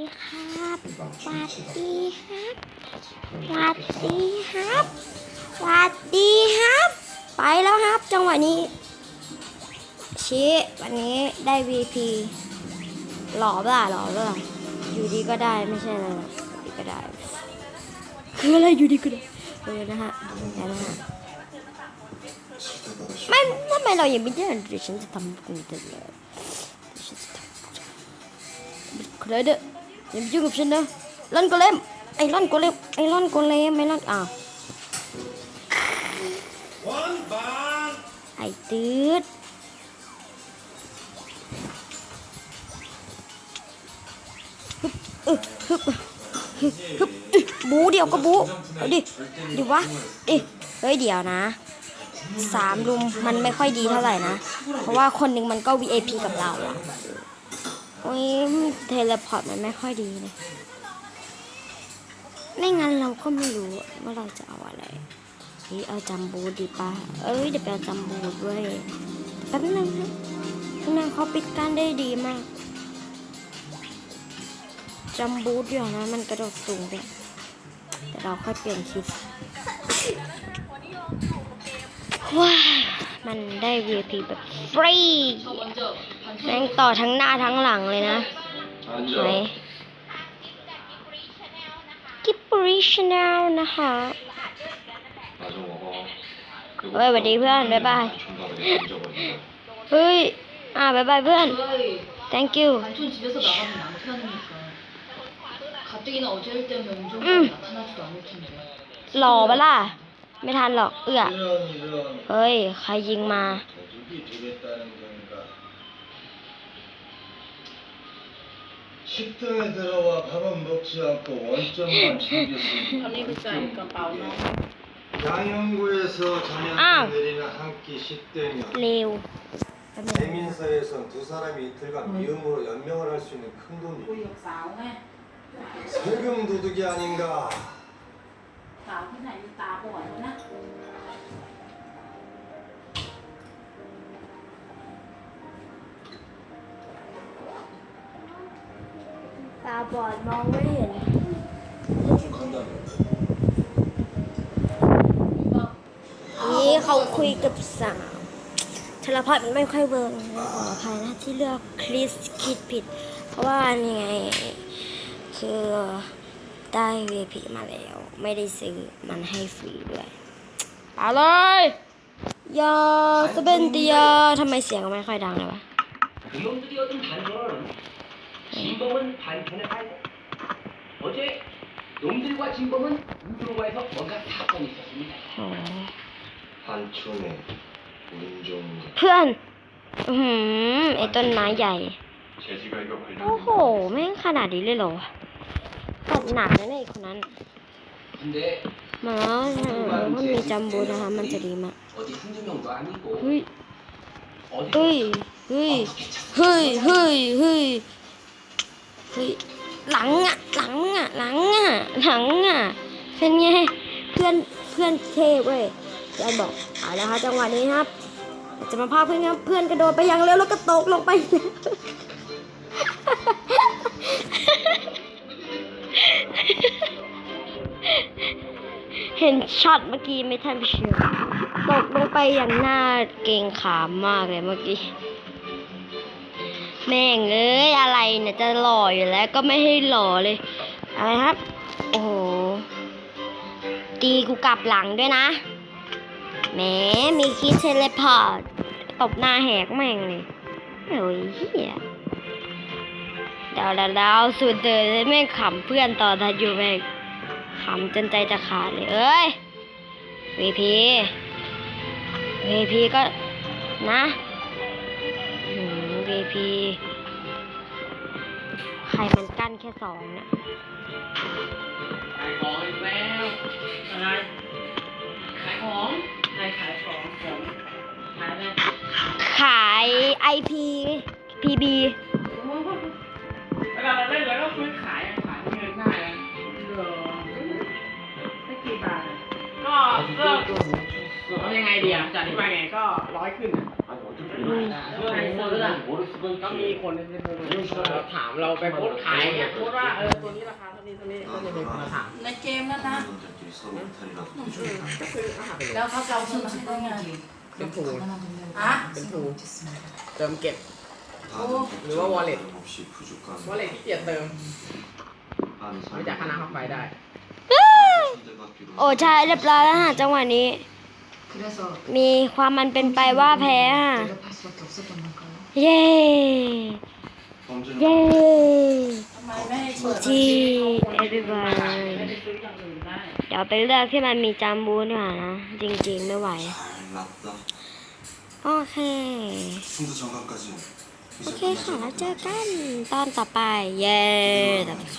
ดีครับสวัสดีครับสวัสดีครับสวัสดีครับ ไปแล้วครับ จังหวะนี้ชี้วันนี้ได้ VP หล่อเปล่าหล่อเปล่าอยู่ดีก็ได้ไม่ใช่อะไรหรอกอยู่ดีก็ได้ คืออะไรอยู่ดีก็ได้เออนะฮะเดี๋ยวนะฮะไม่ทำไมเรายังไม่ได้เดี๋ยวฉันจะทำกูเถอะเลยเดี๋ย ฉันจะทำใครเด้ออย่ามายุ่งกับฉันนะล่อนโกเลมไอ้ล่อนโกเลมไอ้ล่อนโกเลมไอ้ล่อนอ้าววันบางไอ้ตืดฮึบเออฮึบฮึบฮึบอึบูเดียวก็บูเอาดิดิวะดิเฮ้ยเดี๋ยวนะสามลุมมันไม่ค่อยดีเท่าไหร่นะ เพราะว่าคนหนึ่งมันก็ VIP กับเราอะโอ้ยเทเลพอร์ตมันไม่ค่อยดีเลยไม่งั้นเราก็ไม่รู้ว่าเราจะเอาอะไรเฮ้ยเอาจัมบูดีป่ะเอ้ยเดี๋ยวไปเอาจัมบูด้วยแป๊บนึงนะข้างหน้าเขาปิดกั้นได้ดีมากจัมบูเดี๋ยวนะมันกระโดดสูงด้วยแต่เราค่อยเปลี่ยนคิดว้ามันได้ VIP แบบฟรี แม่งต่อทั้งหน้าทั้งหลังเลยนะไหนกิบริชแนลนะคะเฮ้ยสวัสดีเพื่อนบ๊ายบายเฮ้ยอ่าบ๊ายบายเพื่อน thank you หล่อปะล่ะ ไม่ทันหรอก เอื้อเฮ้ย ใครยิงมา 식당에 들어와 밥은 먹지 않고 원점만 챙겼습니다. อันนี้คือจ่ายกระเป๋าเนาะ 양형구에서 아. 자녀한테 내리는 한 끼 식대면 เร็วแป๊บนึง 대민사에선 두 사람이 이틀간 미음으로 연명을 할 수 있는 큰 คุย 돈이 กับสาวไง 세금 도둑이 아닌가? สาวที่ไหนมีตาบอด บอดมองไม่เห็น นี่เขาคุยกับสาวธนพัฒน์มันไม่ค่อยเวิร์กนะขออภัยนะที่เลือกคริสคิดผิด เพราะว่านี่ไง คือได้ VIP มาแล้ว ไม่ได้ซื้อมันให้ฟรีด้วยเอาเลยยาสเปนเตียทำไมเสียงไม่ค่อยดังเลยวะ 진범은 반편에 살고 어제 놈들과 진범은 우주로가에서 뭔가 사건이 있었습니다 โอ้ 한촌에 운 좋은 것. เพื่อน อือหือไอ้ต้นไม้ใหญ่ 재지가 이거 โอ้โห 관련된 แม่งขนาดนี้เลยเหรอวะตบหนักเลยนะไอ้คนนั้น 근데 มาแล้วถ้ามีจัมบูนะคะ มันจะดีมาก 어디 한두 명도 아니고 เฮ้ย 어디 เฮ้ย เฮ้ย เฮ้ย เฮ้ย เฮ้ย เฮ้ยหลังอะหลังอะหลังอะหลังอะเป็นไงเพื่อนเพื่อนเทเว้ยเพื่อนบอกเอาแล้วครับจังหวะนี้ครับ จะมาพาเพื่อนเพื่อนกระโดดไปย่างเร็วแล้วก็ตกลงไปเห็นช็อตเมื่อกี้ไม่ทันผู้ชมตกลงไปอย่างหน้าเกรงขามมากเลยเมื่อกี้ แม่งเอ้ยอะไรเนี่ยจะหล่ออยู่แล้วก็ไม่ให้หล่อเลย อะไรครับ โอ้โห ตีกูกลับหลังด้วยนะ แหมมีคิดเทเลพอร์ตตบหน้าแหกแม่งเลยโอ้ยเฮียดาดาวดาวสุดเดินแม่งขำเพื่อนต่อทันอยู่แม่งขำจนใจจะขาดเลยเอ้ย VP VP ก็นะ ม VP ใครมันกั้นแค่สองเนี่ยขายของอีกแล้วอะไรขายของใครขายของของขายอะไรขาย IP PB เวลาเราเล่นเราก็ซื้อขายอะขายเงินง่ายอะเหรอไม่กี่บาทอะก็ก็เอายังไงดีอะจะอธิบายไงก็ร้อยขึ้นอะ ก็มีคนถามเราไปโพสขายเนี่ยโพสว่าเออตัวนี้ราคาเท่านี้เท่านี้ก็จะมาถามในเกมนะนะแล้วเขาจะเอาเงินมให้ได้ไงเป็นผูอะเป็นผูเติมเก็บหรือว่าวอลเล็ตวอลเล็ตที่เกียจเติมไปจากคณะเข้าไปได้ โอ้ใช่เรียบร้อยแล้วหาจังหวะนี้ มีความมันเป็นไปว่าแพ้อะเย้ เย้ จีเอริบายเดี๋ยวไปเลือกที่มันมีจามบูนดีกว่านะ จริงๆไม่ไหว โอเค โอเคค่ะแล้วเจอกันตอนต่อไป เย้แต่ใคร